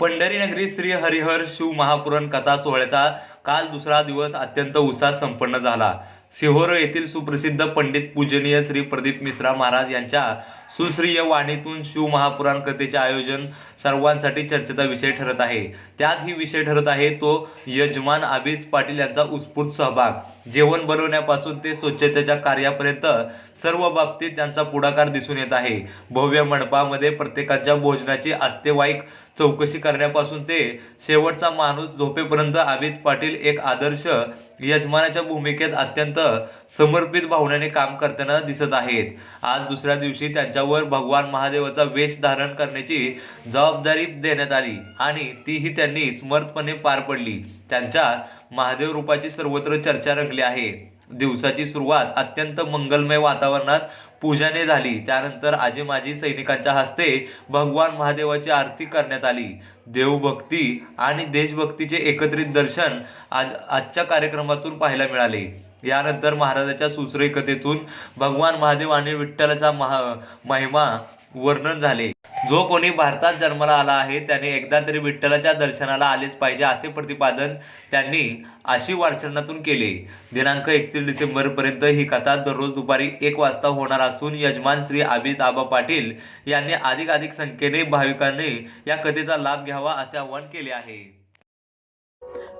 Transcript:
पंढरीनगरी श्री हरिहर शिव महापुराण कथा सोहळ्याचा काल दुसरा दिवस अत्यंत उत्साहात संपन्न झाला. सिहोर येथील सुप्रसिद्ध पंडित पूजनीय श्री प्रदीप मिश्रा महाराज यांच्या सुश्रीय वाणीतून शिव महापुराण कथेचे आयोजन सर्वांसाठी चर्चेचा विषय ठरत आहे. त्यात ही विषय ठरत आहे तो यजमान आबिद पाटील यांचा उत्स्फूर्त सहभाग. जेवण बनवण्यापासून ते स्वच्छतेच्या कार्यापर्यंत सर्व बाबतीत त्यांचा पुढाकार दिसून येत आहे. भव्य मंडपामध्ये प्रत्येकाच्या भोजनाची आस्तेवाईक चौकशी करण्यापासून ते शेवटचा माणूस झोपेपर्यंत आबिद पाटील एक आदर्श यजमानाच्या भूमिकेत अत्यंत समर्पित भावनेने काम करताना दिसत आहेत. आज दुसऱ्या दिवशी त्यांच्या त्याच्यावर भगवान महादेवाचा वेश धारण करण्याची जबाबदारी देण्यात आली आणि तीही त्यांनी समर्थपणे पार पडली. त्यांच्या महादेव रूपाची सर्वत्र चर्चा रंगली आहे. दिवसाची सुरुवात अत्यंत मंगलमय वातावरणात पूजाने झाली. त्यानंतर आजी माजी सैनिकांच्या हस्ते भगवान महादेवाची आरती करण्यात आली. देवभक्ती आणि देशभक्तीचे एकत्रित दर्शन आज आजच्या कार्यक्रमातून पाहायला मिळाले. यानंतर महाराजाच्या सुसरे कथेतून भगवान महादेव आणि विठ्ठलाचा महा महिमा वर्णन झाले. जो कोणी भारतात जन्माला आला आहे त्याने एकदा तरी विठ्ठलाच्या दर्शनाला आलेच पाहिजे असे प्रतिपादन त्यांनी अशी वाचनातून केले. दिनांक एकतीस डिसेंबर पर्यंत ही कथा दररोज दुपारी एक वाजता होणार असून यजमान श्री आबिद आबा पाटील यांनी अधिकाधिक संख्येने भाविकांनी या कथेचा लाभ घ्यावा असे आवाहन केले आहे.